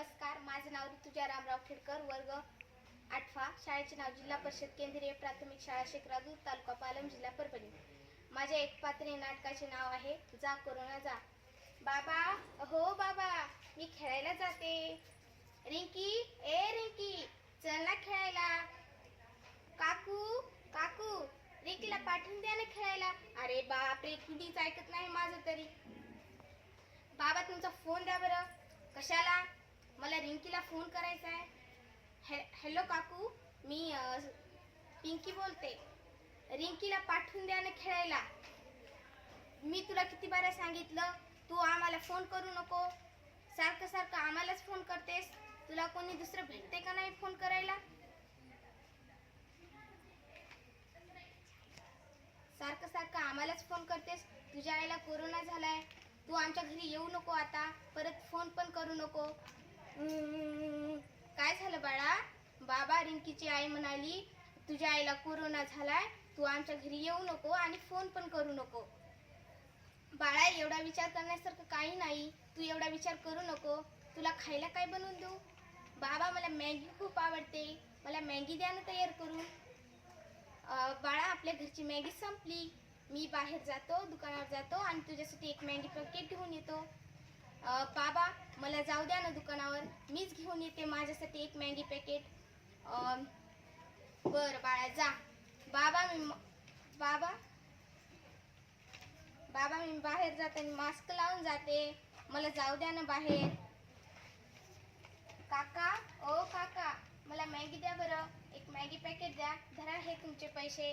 नमस्कार माझं नाव ऋतुजा रामराव खेडकर वर्ग आठवा शाळेचे नाव जिल्हा परिषद केंद्रीय प्राथमिक शाळा शेखरादूर तालुका पालम जिल्हा परभणी. माझ्या एक पात्री नाटकाचे नाव आहे जा कोरोना जा. बाबा हो बाबा मी खेळायला जाते. रिंकी ए रिंकी चल ना खेळायला. काकू काकू रिंकीला पाठवून द्या ना खेळायला. अरे बापरे कुणीच ऐकत नाही माझं तरी. बाबा तुमचा फोन द्या बरं. कशाला? मला रिंकीला फोन करायचा आहे. हे हॅलो काकू मी पिंकी बोलते. रिंकीला पाठवून द्या ना खेळायला. मी तुला किती बारा सांगितलं तू आम्हाला फोन करू नको. सारखं सारखं आम्हालाच फोन करतेस. तुला कोणी दुसरं भेटते का नाही फोन करायला? सारखं सारखं आम्हालाच फोन करतेस. तुझ्या आईला कोरोना झालाय. तू आमच्या घरी येऊ नको आता. परत फोन पण करू नको हम्म, काय झालं बाळा बाबा आई म्हणाली तुझ्या आईला कोरोना झालाय तू आमच्या घरी येऊ नको आणि फोन पण करू नको. बाळा एवढा विचार करण्यासारखं काही नाही. तू एवढा विचार करू नको. तुला खायला काय बनवून देऊ? बाबा मला मॅगी खूप आवडते. मला मॅगी द्या ना तयार करून. बाळा आपल्या घरची मॅगी संपली. मी बाहेर जातो दुकानावर जातो आणि तुझ्यासाठी एक मॅगी पॅकेट घेऊन येतो. बाबा मला जाऊ द्या ना दुकानावर. मीच घेऊन येते माझ्यासाठी एक मॅगी पॅकेट बर बाळा जा. बाबा मी बाबा. बाबा मी बाहेर जाते मास्क लावून जाते. मला जाऊ द्या ना बाहेर. काका ओ काका मला मॅगी द्या बरं. एक मॅगी पॅकेट द्या. धरा हे तुमचे पैसे.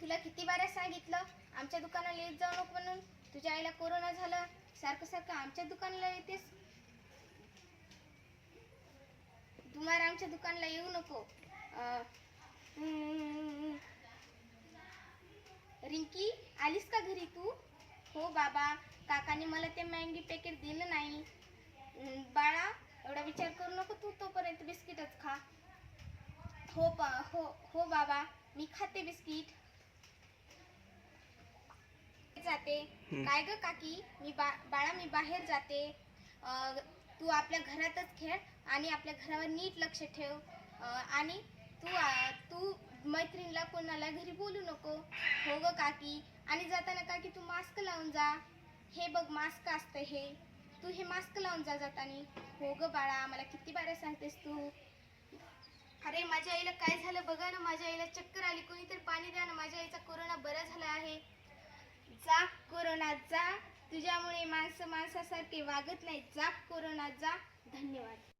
तुला किती बारा सांगितलं? आमच्या दुकानाला येत जाऊ नको म्हणून. तुझ्या आईला कोरोना झालं. सारखं सारखं आमच्या दुकानाला येतेस? तुम्हाला आमच्या दुकानाला येऊ नको. रिंकी आलीस का घरी तू? हो बाबा काकाने मला ते मॅगी पॅकेट दिलं नाही. बाळा एवढा विचार करू नको तू तोपर्यंत बिस्किटच खा. हो पा हो हो बाबा मी खाते बिस्किट. जाते. काय ग काकी? मी बा बाळा मी बाहेर जाते. तू आपल्या घरातच खेळ आणि आपल्या घरावर नीट लक्ष ठेव. आणि तू तू मैत्रिणीला कोणाला घरी बोलू नको. हो ग काकी. आणि जाताना काकी तू मास्क लावून जा. हे बघ मास्क असतं हे. तू हे मास्क लावून जा जाताना. हो ग बाळा मला किती बारा सांगतेस तू. अरे माझ्या आईला काय झालं बघा ना. माझ्या आईला चक्कर आली. कोणीतरी पाणी द्या ना. माझ्या आईचा कोरोना बरा झाला आहे. जा कोरोना जा. तुझ्यामुळे माणसं माणसासारखे वागत नाहीत. जा कोरोना जा. धन्यवाद.